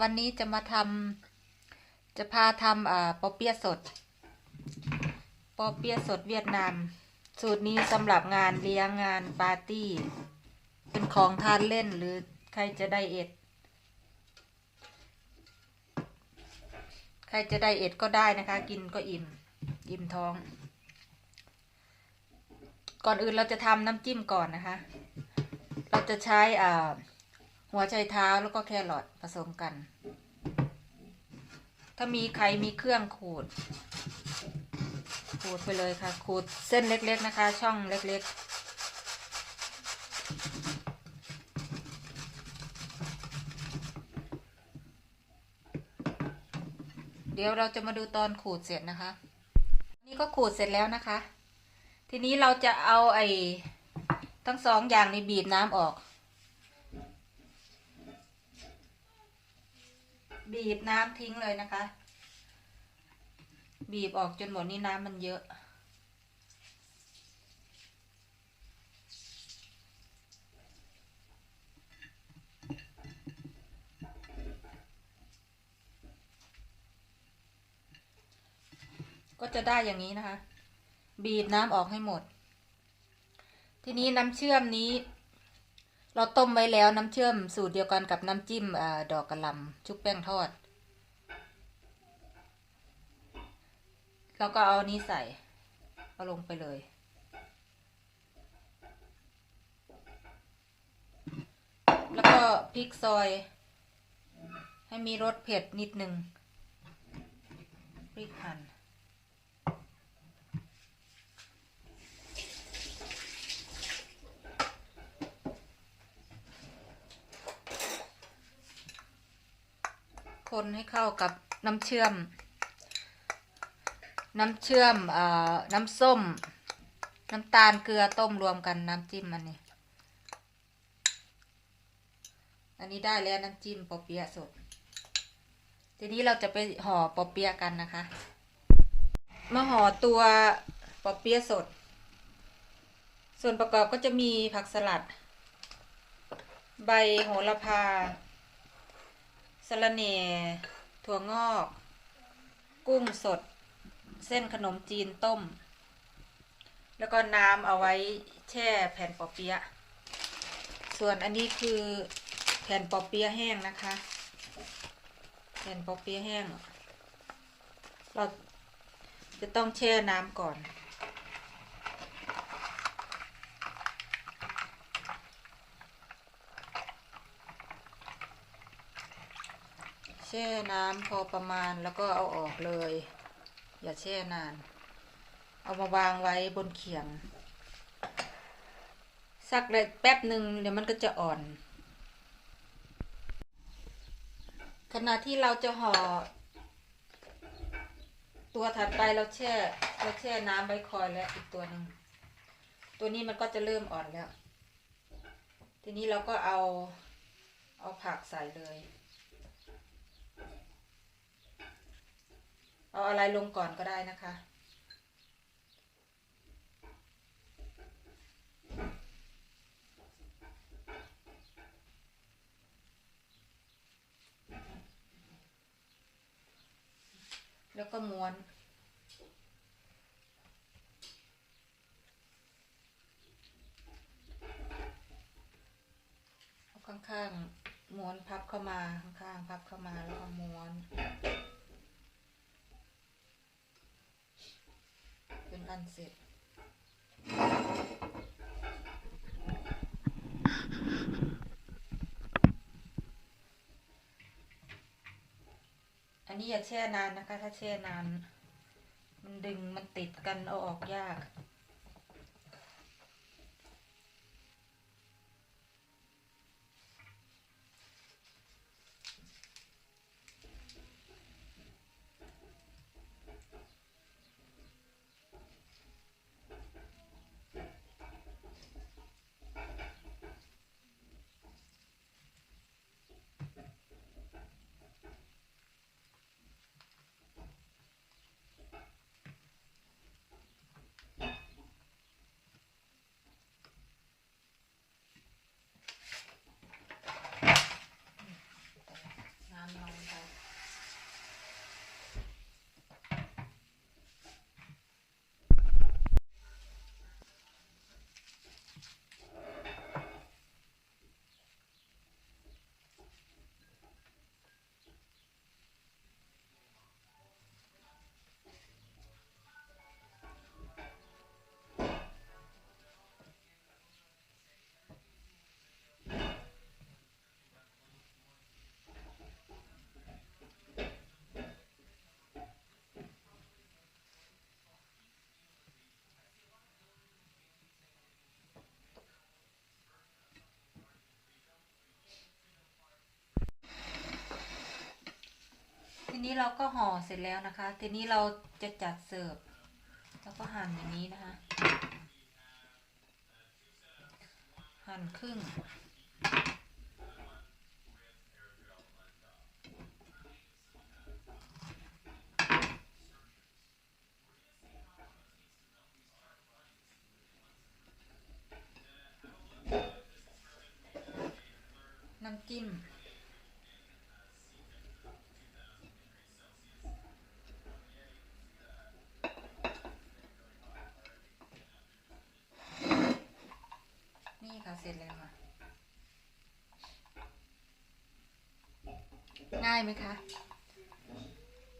วันนี้จะมาทำจะพาทำอ่าปอเปี๊ยะสด ปอเปี๊ยะสดเวียดนาม สูตรนี้สำหรับงานเลี้ยงงานปาร์ตี้ เป็นของทานเล่นหรือใครจะได้เอ็ด ใครจะได้เอ็ดก็ได้นะคะ กินก็อิ่ม อิ่มท้อง ก่อนอื่นเราจะทำน้ำจิ้มก่อนนะคะ เราจะใช้อ่า หัวไชเท้าแล้วก็แครอทผสมกัน ถ้ามีใครมีเครื่องขูด ขูดไปเลยค่ะ ขูดเส้นเล็กๆนะคะ ช่องเล็กๆเดี๋ยวเราจะมาดูตอนขูดเสร็จนะคะ นี่ก็ขูดเสร็จแล้วนะคะ ทีนี้เราจะเอาไอ้ทั้งสองอย่างในบีบน้ำออก บีบน้ำทิ้งเลยนะคะ บีบออกจนหมดนี่น้ำมันเยอะ ก็จะได้อย่างนี้นะคะ บีบน้ำออกให้หมด ทีนี้น้ำเชื่อมนี้ เราต้มไว้แล้วน้ำเชื่อมสูตรเดียวกันกับน้ำจิ้มอดอกกระหล่ำชุบแป้งทอดเราก็เอานี้ใส่ เอาลงไปเลยแล้วก็พริกซอย ให้มีรสเผ็ดนิดนึงพริกหั่น คนให้เข้ากับน้ำเชื่อม น้ำเชื่อมเอ่อน้ำส้ม น้ำตาลเกลือต้มรวมกันน้ำจิ้มมันนี่อันนี้ได้แล้วน้ำจิ้มปอเปี๊ยะสด ทีนี้เราจะไปห่อปอเปี๊ยะกันนะคะ มาห่อตัวปอเปี๊ยะสด ส่วนประกอบก็จะมีผักสลัด ใบโหระพา สะระเน่ถั่วงอก กุ้งสด เส้นขนมจีนต้ม แล้วก็น้ำเอาไว้แช่แผ่นปอเปี๊ยะ ส่วนอันนี้คือแผ่นปอเปี๊ยะแห้งนะคะ แผ่นปอเปี๊ยะแห้ง เราจะต้องแช่น้ำก่อน แช่น้ำพอประมาณแล้วก็เอาออกเลย อย่าแช่นาน เอามาวางไว้บนเขียงสักเลยแป๊บหนึ่งเดี๋ยวมันก็จะอ่อน ขณะที่เราจะห่อ ตัวถัดไปเราแช่เราแช่น้ำไว้คอยแล้วอีกตัวหนึ่งตัวนี้มันก็จะเริ่มอ่อนแล้ว ทีนี้เราก็เอาเอาผักใส่เลย เอาอะไรลงก่อนก็ได้นะคะ แล้วก็ม้วนข้างๆม้วนพับเข้ามาข้างๆพับเข้ามาแล้วก็ม้วน เป็น อันเสร็จ อันนี้อย่าแช่นานนะคะ ถ้าแช่นาน มันดึงมันติดกันเอาออกยาก น ที นี้เราก็ห่อเสร็จแล้วนะคะ ทีนี้เราจะจัดเสิร์ฟแล้วก็หั่นอย่างนี้นะคะ หั่นครึ่งน้ำจิ้ม นี่ค่ะ เสร็จแล้วค่ะ ง่าย ไหมคะ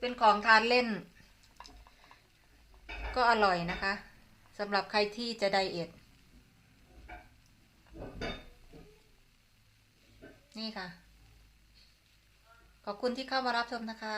เป็นของทานเล่น ก็อร่อยนะคะสำหรับใครที่จะไดเอทนี่ค่ะ ขอบคุณที่เข้ามารับชมนะคะ